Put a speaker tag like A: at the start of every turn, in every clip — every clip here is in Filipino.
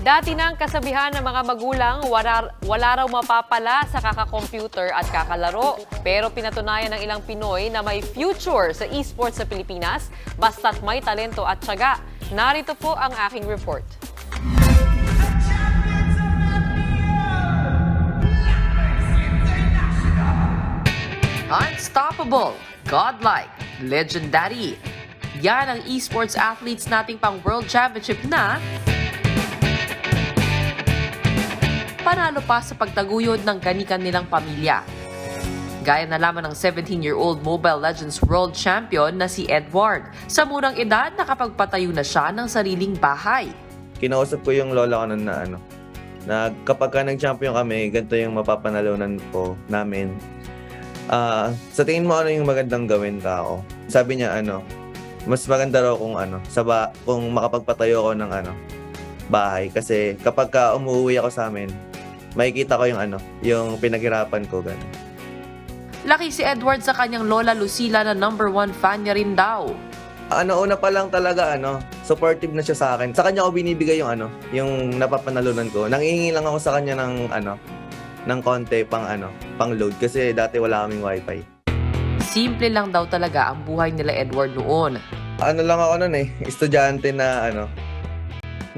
A: Dati nang kasabihan ng mga magulang, wala, wala raw mapapala sa kaka-computer at kakalaro. Pero pinatunayan ng ilang Pinoy na may future sa esports sa Pilipinas basta't may talento at tiyaga. Narito po ang aking report. Unstoppable, godlike, legendary. Yan ang esports athletes nating pang World Championship na panalo pa sa pagtaguyod ng kani-kanilang pamilya. Gaya na lamang ng 17-year-old Mobile Legends World Champion na si Edward. Sa murang edad, nakapagpatayo na siya ng sariling bahay.
B: kinausap ko yung lola ko nun na ano, na kapag ka nag-champion kami, ganito yung mapapanalunan ko namin. Ah, sa tingin mo ano yung magandang gawin ka? Sabi niya ano, mas maganda raw kung ano, sa ba, kung makapagpatayo ako ng ano, bahay kasi kapag ka umuwi ako sa amin, makikita ko yung ano, yung pinaghirapan ko ganun.
A: Laki si Edward sa kanyang lola Lucila na number one fan niya rin daw.
B: Ano una pa lang talaga ano, supportive na siya sa akin. Sa kanya ko binibigay yung ano, yung napapanalunan ko. Nangihingi lang ako sa kanya ng ano, ng konti pang ano, pang load kasi dati wala kaming wifi.
A: Simple lang daw talaga ang buhay nila Edward noon.
B: Ano lang ako noon eh, estudyante na ano,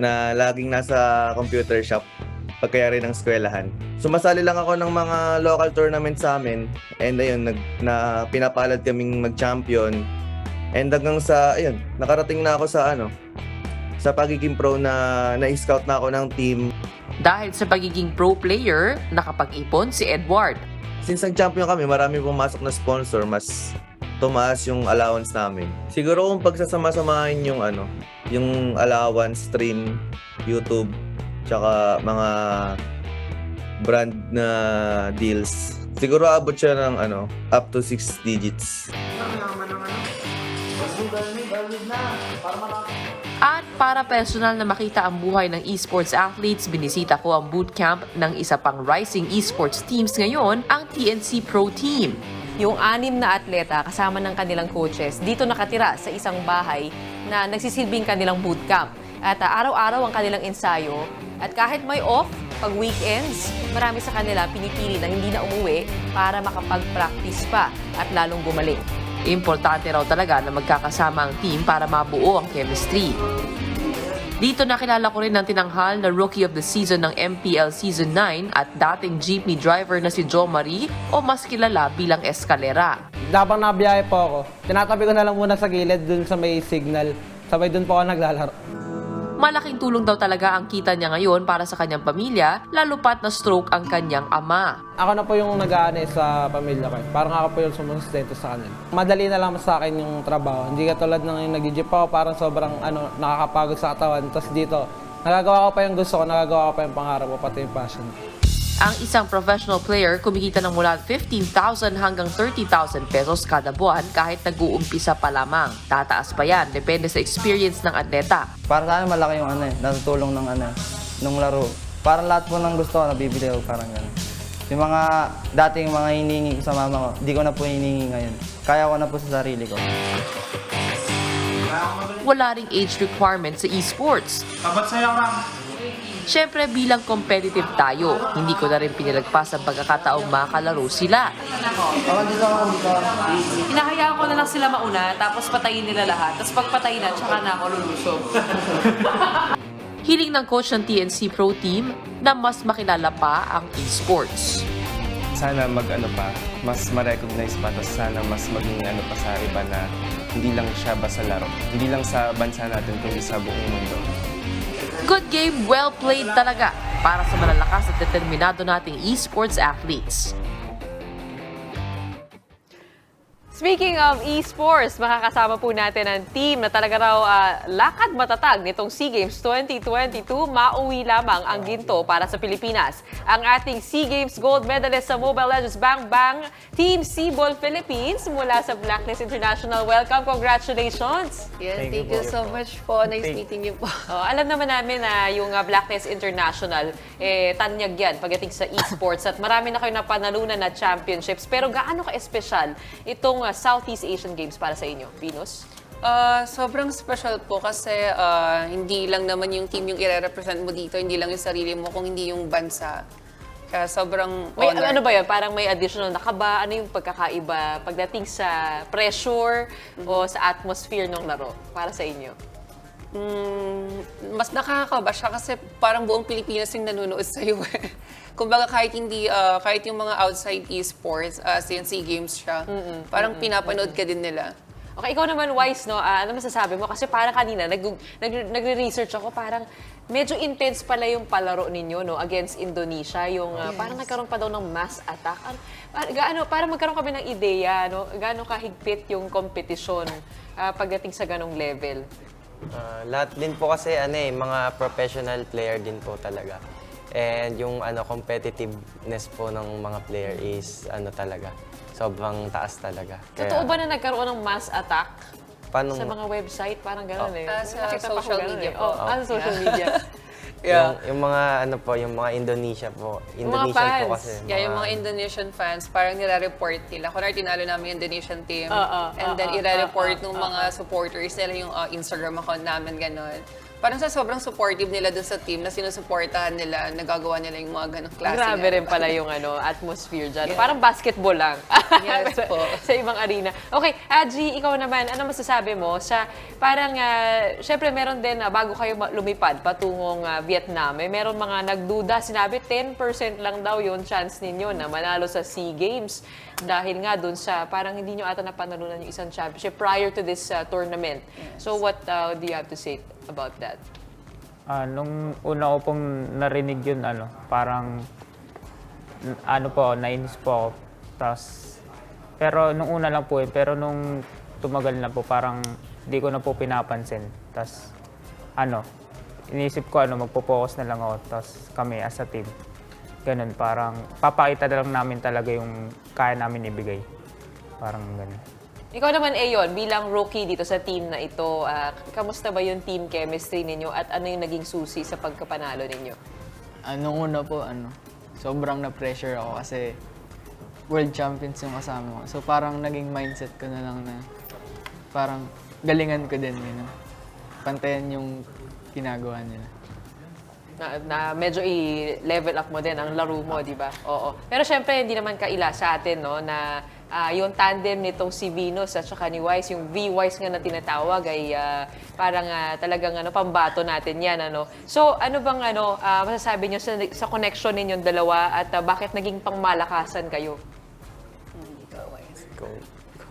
B: na laging nasa computer shop pagkayari ng eskwelahan. Sumasali lang ako ng mga local tournament sa amin and ayun, nag, na pinapalad kaming mag-champion and hanggang sa, ayun, nakarating na ako sa ano, sa pagiging pro na na-scout na ako ng team.
A: Dahil sa pagiging pro player, nakapag-ipon si Edward.
B: Since nag-champion kami, marami pumasok na sponsor, mas tumaas yung allowance namin. Siguro kung pagsasama-samahin yung ano, yung allowance, stream, YouTube, tsaka mga brand na deals. Siguro abot siya ng ano, up to 6 digits.
A: At para personal na makita ang buhay ng esports athletes, binisita ko ang bootcamp ng isa pang rising esports teams ngayon, ang TNC Pro Team. Yung anim na atleta kasama ng kanilang coaches dito nakatira sa isang bahay na nagsisilbing kanilang bootcamp. At ah, araw-araw ang kanilang ensayo. At kahit may off, pag weekends, marami sa kanila pinipili na hindi na umuwi para makapag-practice pa at lalong gumaling. Importante raw talaga na magkakasama ang team para mabuo ang chemistry. Dito nakilala ko rin ang tinanghal na Rookie of the Season ng MPL Season 9 at dating jeepney driver na si Jo Marie o mas kilala bilang Escalera.
C: Habang nabiyahe po ako, tinatabi ko na lang muna sa gilid dun sa may signal. Sabay dun po ako naglalaro.
A: Malaking tulong daw talaga ang kita niya ngayon para sa kanyang pamilya, lalo pat na stroke ang kanyang ama.
C: Ako na po yung nag-aane sa pamilya ko. eh. Parang ako po yung sumusustento sa kanila. Madali na lang sa akin yung trabaho. Hindi katulad ng yung nag-jeep ako, parang sobrang ano, nakakapagod sa katawan. Tapos dito, nagagawa ko pa yung gusto ko, nagagawa ko pa yung pangarap ko, pati yung passion ko.
A: Ang isang professional player kumikita ng mula 15,000 hanggang 30,000 pesos kada buwan kahit nag-uumpisa pa lamang. Tataas pa yan, depende sa experience ng atleta.
D: Para sa akin malaki yung ano eh, natutulong ng ano, nung laro. Para lahat po ng gusto ko, nabibili ko parang gano'n. Yung mga dating mga hinihingi ko sa mama ko, di ko na po hinihingi ngayon. Kaya ko na po sa sarili ko.
A: Wala ring age requirement sa esports. Siyempre bilang competitive tayo, hindi ko na rin pinalagpas ang pagkakataong makakalaro sila. Hinahayaan ko na lang sila mauna, tapos patayin nila lahat. Tapos pagpatay na, tsaka na ako lulusog. Hiling ng coach ng TNC Pro Team na mas makilala pa ang esports.
E: sana mag ano pa, mas ma-recognize pa, tapos sana mas maging ano pa sa iba na hindi lang siya basta laro. Hindi lang sa bansa natin, kundi sa buong mundo.
A: Good game, well played talaga para sa malalakas at determinado nating esports athletes. Speaking of esports, makakasama po natin ang team na talaga raw ah, lakad matatag nitong SEA Games 2022. Mauwi lamang ang ginto para sa Pilipinas. Ang ating SEA Games gold medalist sa Mobile Legends Bang Bang, Team Seaball Philippines mula sa Blacklist International. Welcome, congratulations!
F: Yes, thank, you, so much po. Nice meeting you po.
A: Oh, alam naman namin na yung uh, Blacklist International, eh, tanyag yan pagdating sa esports at marami na kayo napanalunan na championships. Pero gaano ka-espesyal itong uh, Southeast Asian Games para sa inyo, Venus?
F: Ah, sobrang special po kasi ah, hindi lang naman yung team yung i-represent mo dito, hindi lang yung sarili mo, kung hindi yung bansa. Kaya sobrang
A: May,
F: honor.
A: ano ba yun? Parang may additional na kaba? Ano yung pagkakaiba pagdating sa pressure o sa atmosphere ng laro para sa inyo?
F: Mm, mas nakakakaba siya kasi parang buong Pilipinas yung nanonood sa iyo. Kumbaga kahit hindi ah, kahit yung mga outside esports, in SEA Games siya, parang pinapanood ka din nila.
A: Okay, ikaw naman, Wise, no? Ah, ano masasabi mo? Kasi parang kanina, nag, nag, nagre-research ako, parang medyo intense pala yung palaro ninyo, no? Against Indonesia. Yung ah, parang nagkaroon pa daw ng mass attack. Ano, gaano, parang magkaroon kami ng ideya, no? Gaano kahigpit yung kompetisyon ah, pagdating sa ganong level.
G: Ah, lahat din po kasi ano eh, mga professional player din po talaga. And yung ano competitiveness po ng mga player is ano talaga, sobrang taas talaga.
A: Totoo ba na nagkaroon ng mass attack?
G: Paano,
A: Sa mga website, parang gano'n eh.
F: Ah, sa
A: Nakita
F: social
A: ganun
F: media
A: eh.
F: po.
A: Oh, ah, sa social media.
G: yung, yung mga ano po, yung mga Indonesia po.
A: Yung mga
G: Indonesian po
A: fans.
G: kasi.
F: Yeah, yung mga Indonesian fans, parang nire-report nila. Kunwari, tinalo namin yung Indonesian team.
A: Oo,
F: and then,
A: oo,
F: ire-report
A: oo,
F: ng mga supporters nila yung uh, Instagram account namin, gano'n. Parang sa sobrang supportive nila dun sa team na sinusuportahan nila, nagagawa nila yung mga ganong klase.
A: Grabe
F: na-
A: rin pala yung ano, atmosphere dyan. Parang basketball lang.
F: Yes po.
A: sa ibang arena. Okay, Aji, ikaw naman, ano masasabi mo sa parang, ah, syempre meron din, ah, bago kayo lumipad patungong ah, Vietnam, eh, meron mga nagduda, sinabi 10% lang daw yung chance ninyo na manalo sa SEA Games dahil nga dun sa, parang hindi nyo ata napanalunan yung isang championship prior to this ah, tournament. So what ah, do you have to say about that?
H: Ah, nung una ko pong narinig yun, ano, parang, ano po, nainis po ako. Tapos, pero nung una lang po yun, pero nung tumagal na po, parang di ko na po pinapansin. Tapos, ano, inisip ko, ano, magpo-focus na lang ako. Tapos kami as a team. Ganun, parang papakita na lang namin talaga yung kaya namin ibigay. Parang ganun.
A: Ikaw naman, Ayon, bilang rookie dito sa team na ito, ah, kamusta ba yung team chemistry ninyo at ano yung naging susi sa pagkapanalo ninyo?
I: Anong una po, ano, sobrang na-pressure ako kasi world champions yung kasama ko. So parang naging mindset ko na lang na parang galingan ko din, you know. Pantayan yung ginagawa nila.
A: Na, na medyo i-level up mo din ang laro mo, di ba? Oo. Pero syempre, hindi naman kaila sa atin, no, na ah, yung tandem nitong si Venus at saka ni Wise, yung V-Wise nga na tinatawag ay ah, parang ah, talagang ano, pambato natin yan. Ano. So, ano bang ano, ah, masasabi nyo sa, sa connection ninyong dalawa at ah, bakit naging pangmalakasan kayo?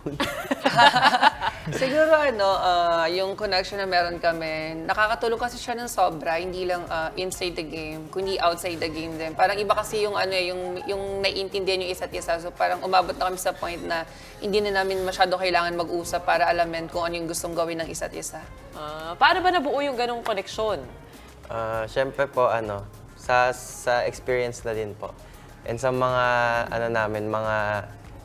F: Siguro ano, ah, yung connection na meron kami, nakakatulong kasi siya ng sobra, hindi lang ah, inside the game, kundi outside the game din. Parang iba kasi yung ano, eh, yung yung naiintindihan yung isa't isa. So parang umabot na kami sa point na hindi na namin masyado kailangan mag-usap para alamin kung ano yung gustong gawin ng isa't isa.
A: Ah, paano ba nabuo yung ganong koneksyon?
G: Ah, Siyempre po, ano, sa, sa experience na din po. And sa mga, ano namin, mga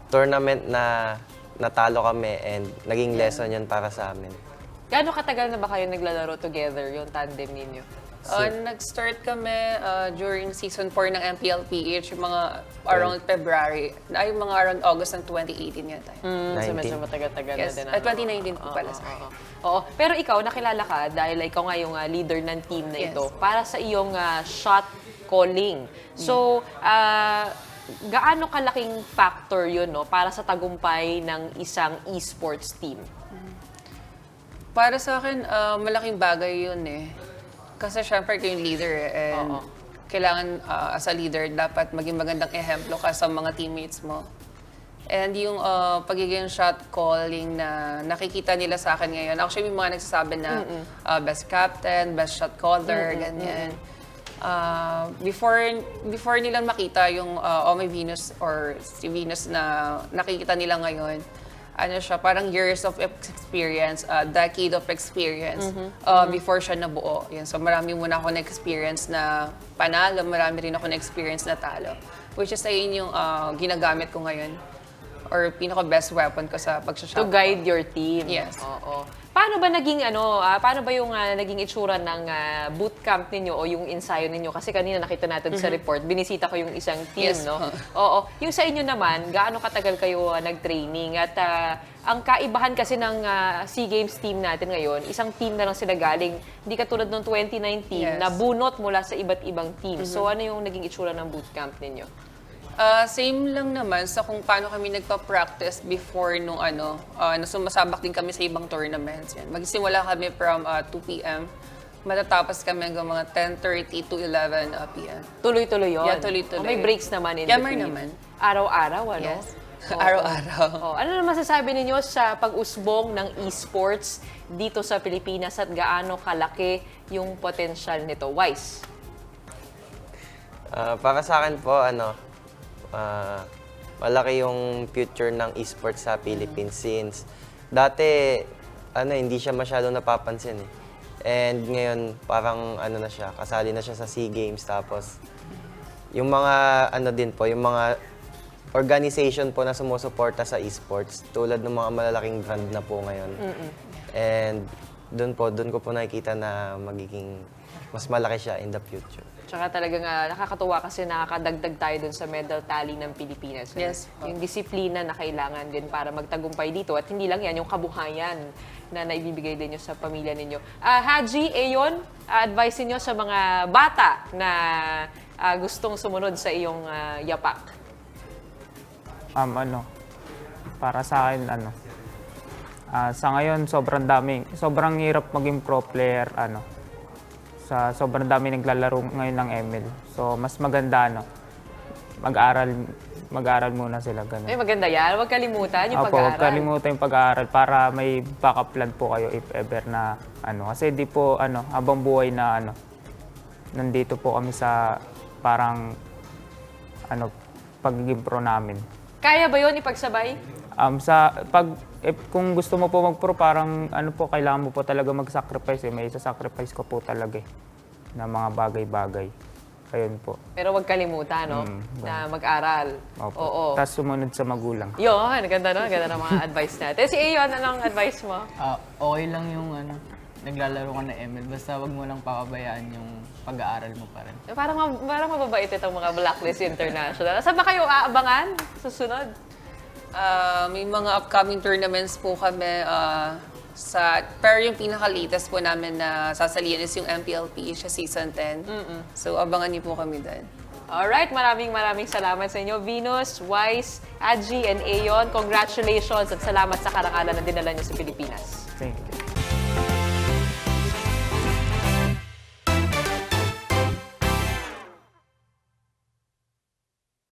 G: tournament na natalo kami and naging lesson yun para sa amin.
A: Gaano katagal na ba kayo naglalaro together, yung tandem ninyo?
F: Uh, nag-start kami uh, during season 4 ng MPLPH, yung mga around February, ay mga around August ng 2018 yata.
A: Mm, so
G: 19.
A: medyo matagal-tagal
F: Yes.
A: na din.
F: Ah,
A: ano.
F: 2019 po pala, sorry.
A: oo, Oo. Pero ikaw, nakilala ka dahil ikaw nga yung ah, leader ng team na
F: Yes.
A: ito para sa iyong ah, shot calling. So, ah, gaano kalaking factor yun no, para sa tagumpay ng isang esports team?
F: Para sa akin, uh, malaking bagay yun eh. Kasi syempre kayo yung leader eh. And
A: Oo.
F: kailangan uh, as a leader, dapat maging magandang ehemplo ka sa mga teammates mo. And yung uh, pagiging shot calling na nakikita nila sa akin ngayon, actually may mga nagsasabi na uh, best captain, best shot caller, ganyan. Uh, before before nilang makita yung uh, Ome Venus or si Venus na nakikita nila ngayon, ano siya, parang years of experience, a decade of experience uh, before siya nabuo. Yan. So marami muna ako na-experience na panalo, marami rin ako na-experience na talo. Which is ayun yung uh, ginagamit ko ngayon. Or pinaka-best weapon ko sa pagsashot.
A: To guide your team.
F: Yes.
A: Oo. Paano ba naging ano, ah, paano ba yung ah, naging itsura ng ah, bootcamp ninyo o yung ensayo ninyo? Kasi kanina nakita natin sa report, binisita ko yung isang team,
F: Yes.
A: no? Oo. Yung sa inyo naman, gaano katagal kayo ah, nag-training? At ah, ang kaibahan kasi ng ah, SEA Games team natin ngayon, isang team na lang sila galing, hindi katulad noong 2019
F: Yes.
A: na bunot mula sa iba't ibang team. So ano yung naging itsura ng bootcamp ninyo?
F: Ah, same lang naman sa kung paano kami nagpa-practice before nung ano, uh, na sumasabak din kami sa ibang tournaments. Yan. Magsimula kami from ah, 2 p.m. Matatapos kami hanggang mga 10.30 to 11 ah, p.m.
A: Tuloy-tuloy yun?
F: Yeah, tuloy-tuloy.
A: O may breaks naman in
F: Yeah, may
A: between?
F: naman.
A: Araw-araw, ano?
F: Yes.
A: Oo.
F: Araw-araw.
A: Oo. Ano naman masasabi ninyo sa pag-usbong ng esports dito sa Pilipinas at gaano kalaki yung potensyal nito? Wise?
G: Ah, para sa akin po, ano, ah, malaki yung future ng esports sa Philippines since dati, ano, hindi siya masyado napapansin eh. And ngayon, parang ano na siya, kasali na siya sa SEA Games. Tapos, yung mga, ano din po, yung mga organization po na sumusuporta sa esports, tulad ng mga malalaking brand na po ngayon. And doon po, doon ko po nakikita na magiging mas malaki siya in the future.
A: Tsaka talagang ah, nakakatuwa kasi nakakadagdag tayo dun sa medal tally ng Pilipinas.
F: Yes.
A: Yung disiplina na kailangan din para magtagumpay dito. At hindi lang yan, yung kabuhayan na naibibigay din nyo sa pamilya ninyo. Ah, Haji, Ayon, ah, advice niyo sa mga bata na ah, gustong sumunod sa iyong ah, yapak.
H: um, ano, para sa akin, ano, ah, sa ngayon, sobrang daming, sobrang hirap maging pro player, ano, sa sobrang dami naglalaro ngayon ng ML. So, mas maganda, ano, mag-aral, mag-aral muna sila, ganun.
A: Ay, maganda yan. Huwag kalimutan yung pag-aaral.
H: huwag kalimutan yung pag-aaral para may backup plan po kayo if ever na ano. Kasi di po ano, habang buhay na ano, nandito po kami sa parang ano, pagiging pro namin.
A: Kaya ba yun ipagsabay?
H: Um, sa pag if, kung gusto mo po mag-pro, parang ano po kailangan mo po talaga mag-sacrifice eh. May isa-sacrifice ko po talaga eh, na mga bagay-bagay. Ayun po.
A: Pero huwag kalimutan, no?
H: Mm,
A: na mag-aral.
H: Opo.
A: Oo.
H: Tapos sumunod sa magulang.
A: Yun, ganda no? Ganda ng mga advice natin. Si Ayon, anong advice mo?
I: Ah, okay lang yung ano, naglalaro ka ng ML. Basta wag mo lang pakabayaan yung pag-aaral mo pa rin.
A: Eh, Parang, parang mababait itong mga Blacklist International. Saan ba kayo aabangan? Susunod?
F: Ah, may mga upcoming tournaments po kami ah, sa pero yung pinaka-latest po namin na sasalihan is yung MPLP siya season 10. So abangan niyo po kami doon.
A: Alright, maraming maraming salamat sa inyo. Venus, Wise, Adji, and Ayon, congratulations at salamat sa karangalan na dinala niyo sa Pilipinas.
H: Thank you.